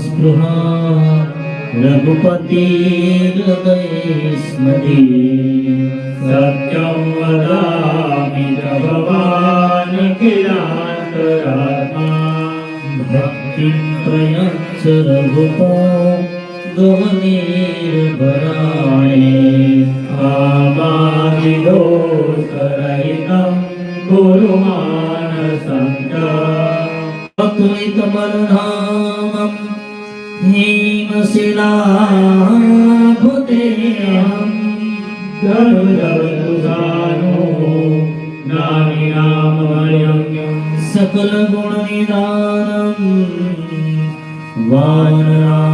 स्पृहा रघुपति हृदये स्मरे सत्यं वदामि च भवान् किलान्तरात्मा भक्तिं प्रयच्छ रघुपो गमनीर्भराणे कामादिदोषरहितं ગુરુ માનસંત અકૃતમરણામં ભીમશિલા ભૂતેયં ધનુર્ભુજાનો નામી નામવર્યં સકલ ગુણ નિદાનમ વાનરા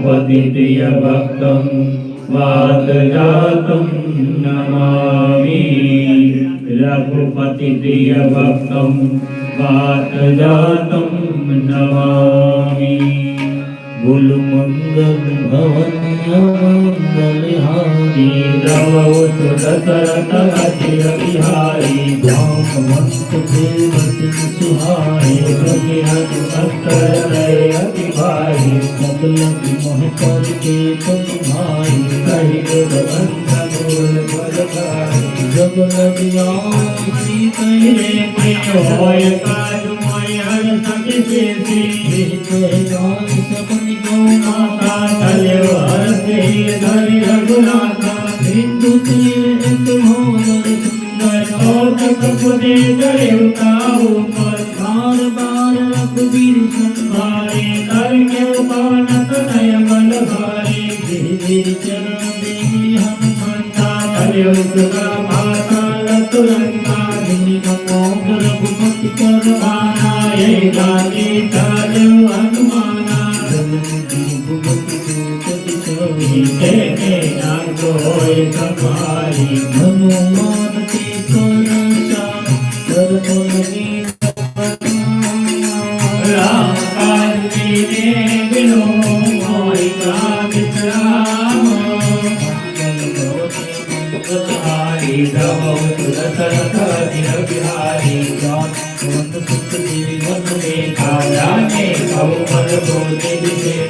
रघुपतिप्रियभक्तं वातजातं नमामि। रघुपतिप्रियभक्तं वातजातं नमामि। बोल मंगल भवन मंगल हारी द्रवतु दशरथ अजिर बिहारी रामवंत देव सिंह सुहारे रघुनाथ भक्तहृदय अति भारी मतलब मोह पर के तुम भाई कहि गुरबंध बोल बलधारी जब लगिया सीते तेरे प्रिय होय काजुमय हर सखि सेसी जान सपन को माता तलेव हर से धरि रघुनाथा। हिंदू तीर्थ मोर सुंदर और कपदे करे उताऊ पर। बार बार रघुवीर संभारे कर के पवन तनय बल भारी। तेरे चरण देवी हनुमंता तलेव सुगा माता लतुरंता धुनि नमो रघुपति कर माना ये गाती तलेव हनुमाना नीचे के होय संभारी हनुमान के करसा कर बोलनी राम काजी ने बिनो मोहि का विश्राम हरि नमो दशरथ अजिर बिहारी देखा जाने बहु मन बोले विशेषा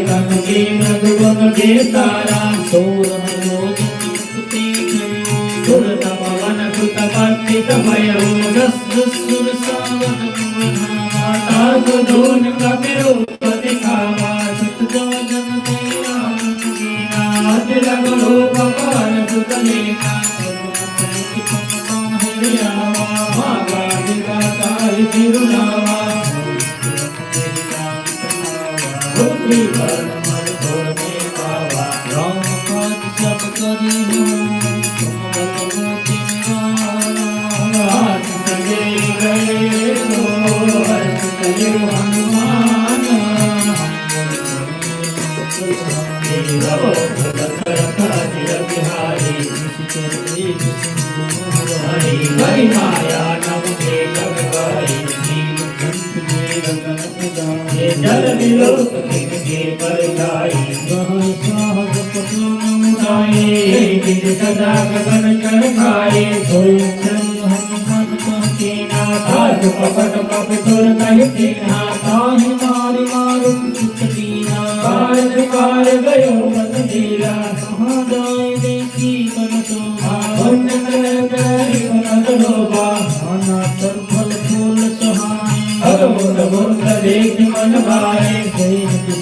తాటి కంగే నదువన దేతారా సోరమయోగితే కులత పవన కృత పత్రిత భయో దస్సుర సావన మాతా గోన్ కపిరో పతి కామా సత్ జగన్ దేవానందీనా అదిరగ లోకపాన కృత లేఖా సర్వ పరితి పవన హరియావా భాగా దిగా కాలి తిరునావా Thank you. જલ મિલો જે પરજાય વહ સાહસ પતન ઉડાય નિજ સદા ગગન ચણ ખાય ધોય ચંદ હમ પદ પહતે ના તાજ પપટ પપ સુર કહતે ના તાહી મારી મારુ ચુકતી ના પાર પાર ગયો મન ધીરા मुन मन देख मन भाए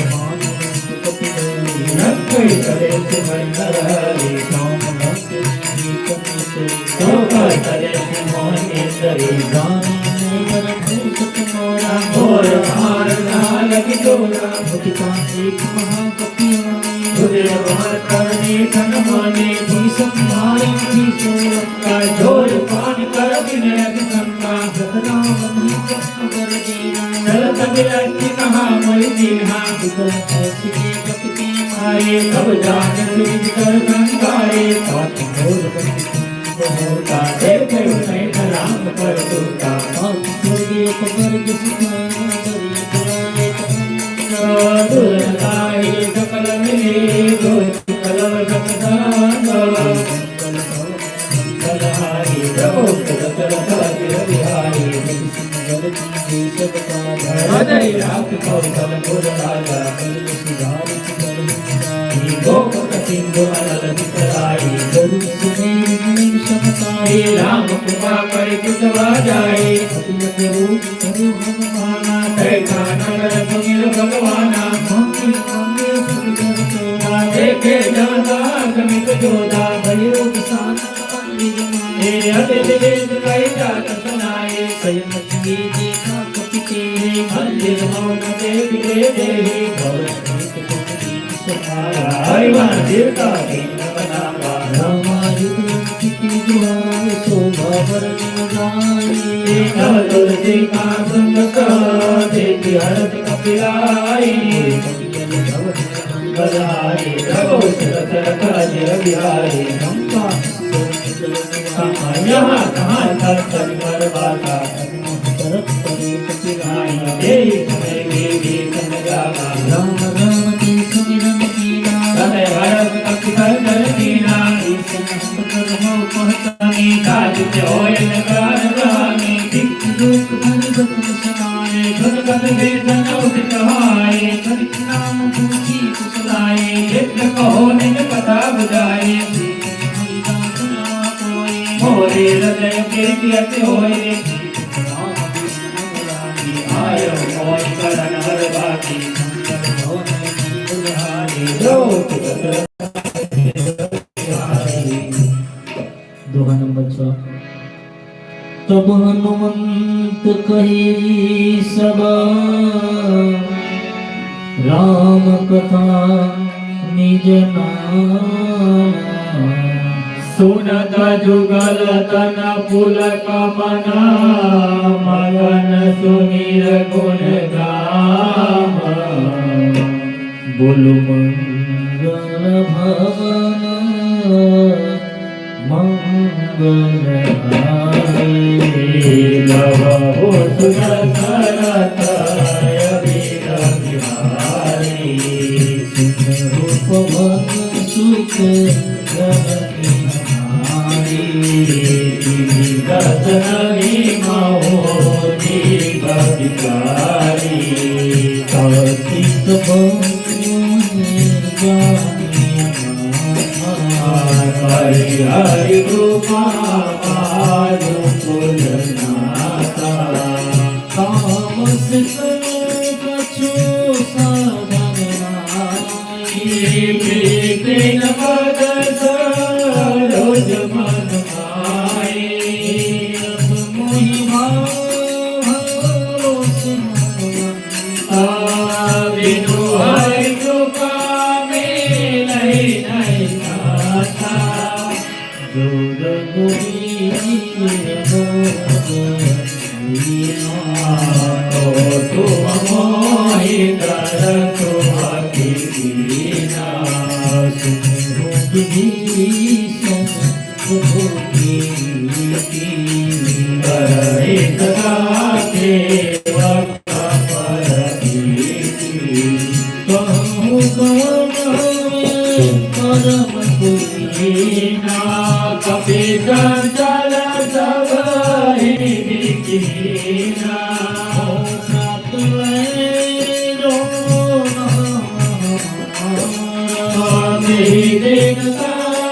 करि हर चार के कई अखिल करो करो निधि नगर करो बैठार बिहारी रो दशरथ देव बिहारी नक्कई करे सुमंदर हरि शोभा करे मोहनेश्वरी घोर भार लाल की डोला तुझे भार करने धन माने का ज़ोर पान कर विनय संगा चल तबियत कहा मोहि दीहा आए कब जान सुध कर संगारे साथ मोर होता देख नहीं राम पर दूता दुर्गाए सकल मिले कलम सकदान कलहारी प्रभु दशरथ बिहारी। हृदय रात कौशल गुर राजा गोपक सिंधु अनल विकराई हे राम कृपा कर कुतवा जाए कैसा नगर सुमिर भगवाना। देखे जाता गमित जोदा हे अतिथि वेद कैसा सुनाए मंदिर मौन। देव देवी हरिवान देवता दीन बनावा नव तुलसी का सुंदर देवी हरत कपिलाई बधाई रघु दशरथ जय बिहारी यहाँ कहाँ तक परिमर बाता देवी तुम्हें देवी काज होय नकार रानी धन कद वेदन उदित हाय सुनाए यज्ञ कहो निज कथा बुझाए मोरे हृदय के अति होय आय मोय करण हर बाकी द्रौपदी दोहा હનુમંત કહી સબા રામ કથા નિજ સુનત જુગલ તન પુલ કમના મગન સુનિર ગુણ ગામ બોલું મંગલ ભવના मंगल भवन मंगल You. তুমি ভোগ দিয়েছ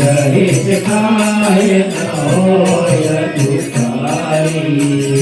રહિત ખાય હોય દુખારી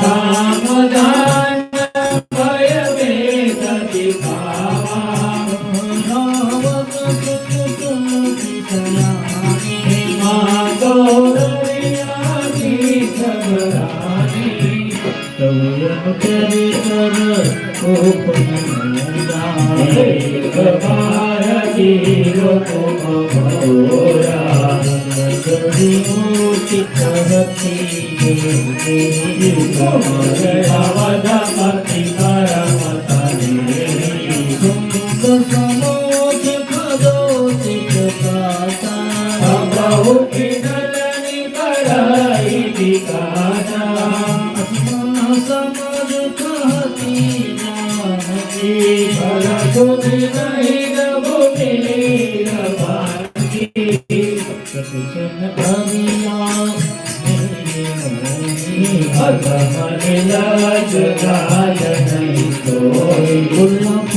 Damodar You know I love God.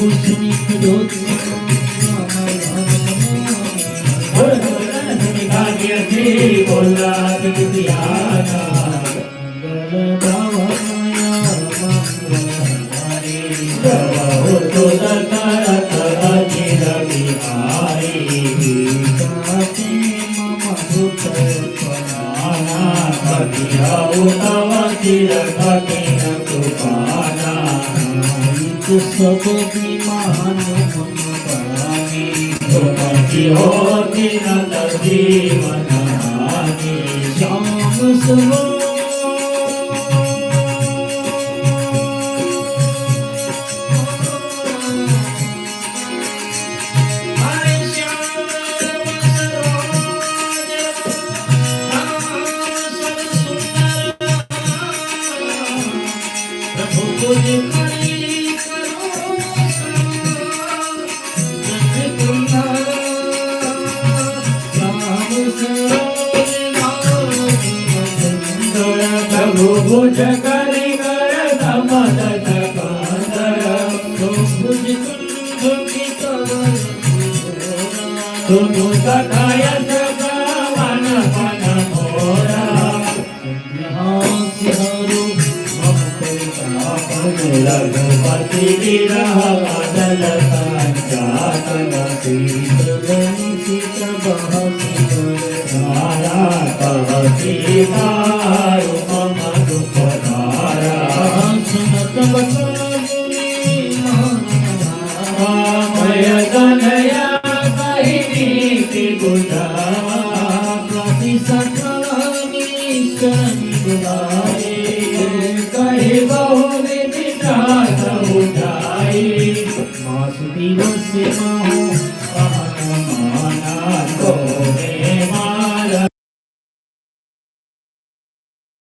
ফুল তুমি রোজ सुमति होति न तदीवनानि श्याम सुमति रघुपति रघुपति रघुपति रघुपति रघुपति